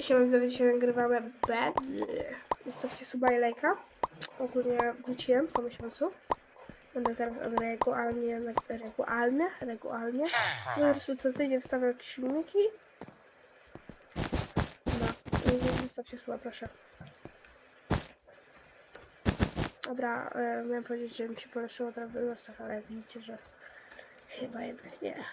Siema, widzowie, dzisiaj nagrywamy bed. Zostawcie suba i lajka. Ogólnie wróciłem po miesiącu. Będę teraz regularnie, regularnie, regularnie. Po prostu co tydzień wstawiam jakieś filmiki. No, i zostawcie suba, proszę. Dobra, e, miałem powiedzieć, że mi się polepszyło trochę w ale widzicie, że chyba jednak nie.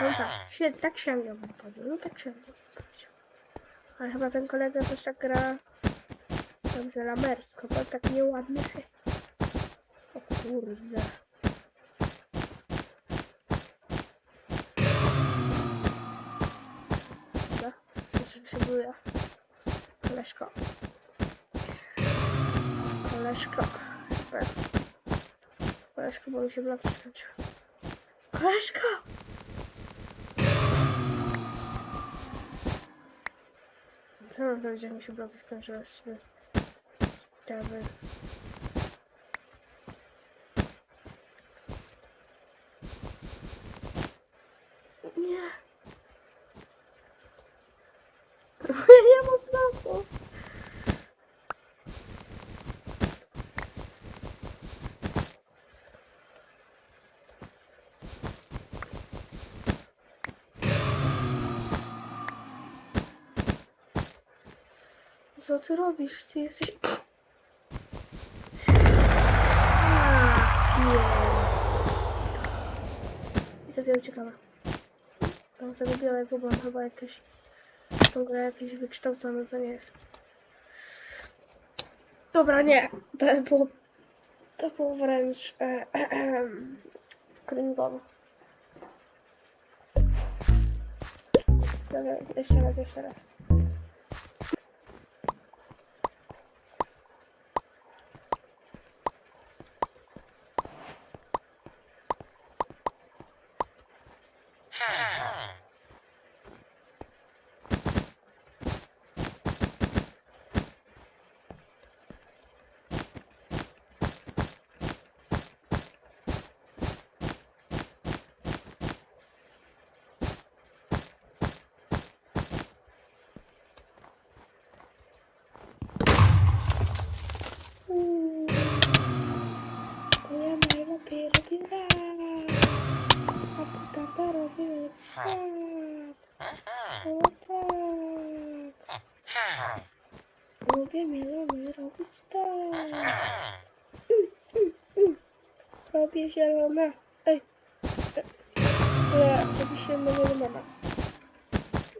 No tak, średnio, tak średnio bym powiedział, no tak średnio bym powiedział. Ale chyba ten kolega też tak gra dobrze lamersko, bo tak nieładnie. O kurde. Dobra, słyszę, przybuja. Koleżko. Koleżko. Koleżko, bo mi się bloki skończyły. Koleżko! Co mam zrobić, jak mi się bloki skończyły z sprawy? Nie. Ja nie mam bloku. Co ty robisz? Ty jesteś... I wiele uciekamy. Tam tego białego, bo on chyba jakieś... Tą grę jakiś wykształcony, to nie jest. Dobra, nie. To było... To było wręcz... E, e, e, cringe'owo. Dobra, jeszcze raz, jeszcze raz. হ্যাঁ O tak. Lubię mielone robić tak. Robię zielone. Ej. Nie, robi się lemona.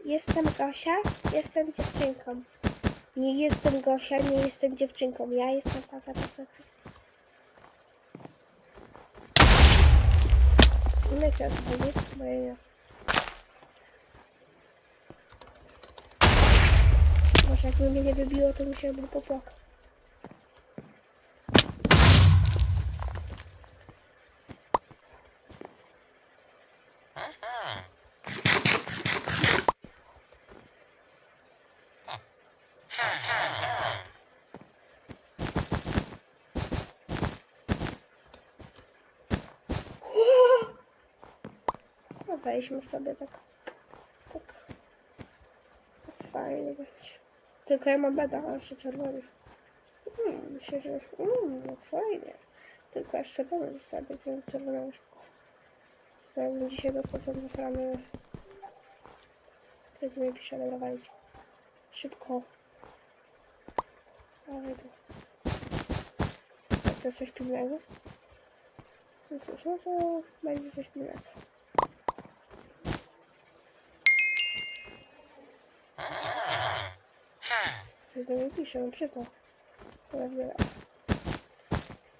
Jestem Gosia, jestem dziewczynką. Nie jestem Gosia, nie jestem dziewczynką. Ja jestem taka, taka. Nie chciałam powiedzieć, bo ja nie. Może jakby mnie nie wybiło, to musiałbym popłakać. Weźmy sobie tak. Tak. Tak fajnie będzie. Tylko ja mam beda, a jeszcze czerwony. Mm, myślę, że. Mm, no fajnie. Tylko jeszcze czerwony zostawię, ten czerwony szybko. Bo jakbym dzisiaj dostał ten zasrany. Wtedy mi pisze, dobra, walić. Szybko. Dawaj tu. A to jest coś pilnego? No cóż, no to będzie coś pilnego. Coś do mnie pisze, on przypał. Prawda.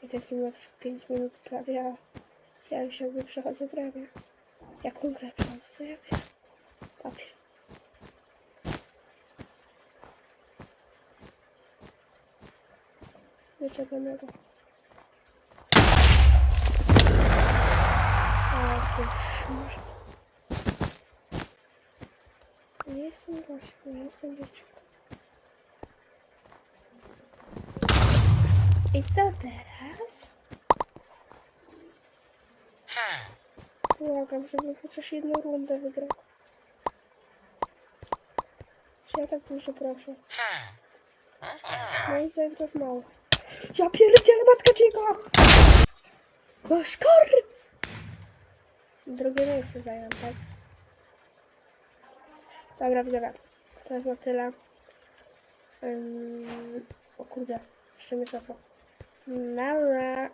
I taki ma 5 minut prawie, a ja już jakby przechodzę prawie. Jaką grę przechodzę, co ja wiem? Papier. Wyczerpanego. O, ty szmat. Nie jestem Gosią, nie jestem dziewczynką. I co teraz? Błagam, żeby chociaż jedną rundę wygrał. Czy ja tak dużo proszę? Moim zdaniem to jest mało. Ja pierdzielę matka ciego! Baszkar! Drugie miejsce zająłem, tak? Dobra, widzowie. To jest na tyle. Ym... O kurde, jeszcze mnie cofa. Never.